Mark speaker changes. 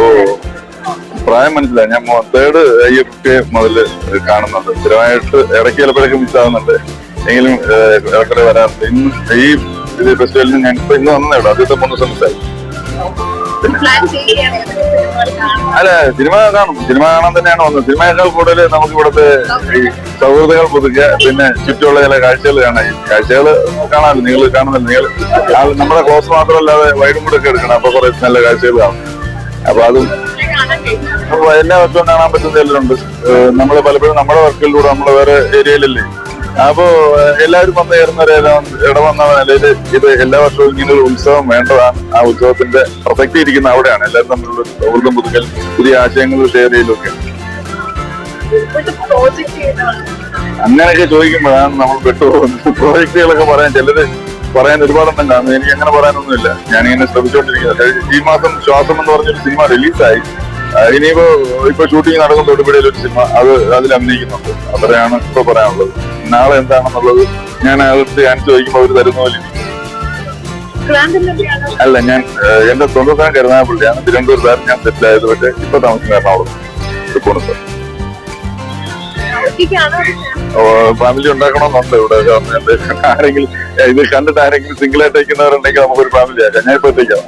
Speaker 1: ഓ പ്രായം മനസ്സിലായി. ഞാൻ തേർഡ് ഐ എഫ് കെ മുതൽ കാണുന്നുണ്ട്. സ്ഥിരമായിട്ട് ഇടയ്ക്ക് ചിലപ്പോഴൊക്കെ മിസ്സാകുന്നുണ്ട് എങ്കിലും ഇടക്കിടെ ഇടയ്ക്കിടെ വരാറുണ്ട്. ഇന്ന് ഈ ഇത് ഫെസ്റ്റിവലിന് ഞാൻ ഇപ്പൊ ഇന്ന് വന്നേ ഉള്ളൂ ആദ്യത്തെ മൂന്ന് ദിവസം മിസ്സായി
Speaker 2: പ്ലാൻ ചെയ്യുകയാണ് സിനിമകൾ കാണാൻ
Speaker 1: അല്ല സിനിമ കാണും. സിനിമ കാണാൻ തന്നെയാണ് വന്നത്. സിനിമയേക്കാൾ കൂടുതൽ നമുക്ക് ഇവിടുത്തെ ഈ സൗഹൃദങ്ങൾ പുതുക്കുക. പിന്നെ ചുറ്റുമുള്ള ചില കാഴ്ചകൾ കാണാൻ കാഴ്ചകൾ കാണാമല്ലോ നിങ്ങൾ കാണുന്നില്ല. നിങ്ങൾ നമ്മുടെ ക്ലോസ് മാത്രമല്ലാതെ വൈഡും കൂടെ ഒക്കെ എടുക്കണം. അപ്പൊ കുറെ നല്ല കാഴ്ചകൾ കാണും. അപ്പൊ അതും എന്നെ എല്ലാ വർഷവും കാണാൻ പറ്റുന്ന എല്ലാവരുണ്ട്. നമ്മൾ പലപ്പോഴും നമ്മുടെ വർക്കിലൂടെ നമ്മൾ വേറെ ഏരിയയിലല്ലേ? അപ്പോ എല്ലാവരും വന്ന് ചേർന്ന ഒരു വന്ന നിലയിൽ ഇത് എല്ലാ വർഷവും ഇങ്ങനെ ഒരു ഉത്സവം വേണ്ടതാണ്. ആ ഉത്സവത്തിന്റെ പ്രസക്തി ഇരിക്കുന്ന അവിടെയാണ് എല്ലാവരും തമ്മിലുള്ള സൗഹൃദം പുതുക്കൽ പുതിയ ആശയങ്ങൾ ഷെയർ ചെയ്യലൊക്കെ. അങ്ങനെയൊക്കെ ചോദിക്കുമ്പോഴാണ് നമ്മൾ പെട്ടുപോകുന്നത്. പ്രോജക്റ്റുകളൊക്കെ പറയാൻ ചിലര് പറയാൻ ഒരുപാടെണ്ണം കാണുന്നു എനിക്ക് അങ്ങനെ പറയാനൊന്നുമില്ല. ഞാനിങ്ങനെ ശ്രമിച്ചുകൊണ്ടിരിക്കുന്നത് ഈ മാസം ശ്വാസം എന്ന് പറഞ്ഞൊരു സിനിമ റിലീസായി. ഇനിയിപ്പോ ഇപ്പൊ ഷൂട്ടിംഗ് നടക്കുന്ന തൊടുപുഴയിൽ ഒരു സിനിമ. അത് അതിൽ അഭിനയിക്കുന്നുണ്ട്. അത്രയാണ് ഇപ്പൊ പറയാനുള്ളത്. നാളെ എന്താണെന്നുള്ളത് ഞാൻ അകത്ത് ഞാൻ ചോദിക്കുമ്പോൾ അവർ തരുന്ന പോലെ അല്ല ഞാൻ എന്റെ സ്വന്തം സ്ഥലം കരുനാഗപ്പള്ളിയാണ് തിരുവനന്തപുരത്താണ് ഞാൻ സെറ്റിലായത് പക്ഷേ ഇപ്പൊ താമസിക്കുന്ന എറണാകുളം
Speaker 2: ഒറ്റയ്ക്കാണോ
Speaker 1: ഫാമിലി ഉണ്ടാക്കണമെന്നുണ്ട് ഇവിടെ ആരെങ്കിലും ഇത് കണ്ടിട്ട് ആരെങ്കിലും സിംഗിൾ ആയിട്ട് ഇരിക്കുന്നവരുണ്ടെങ്കിൽ നമുക്കൊരു ഫാമിലി ആക്കാം. ഞാൻ ഇപ്പൊ എത്തിക്കാം.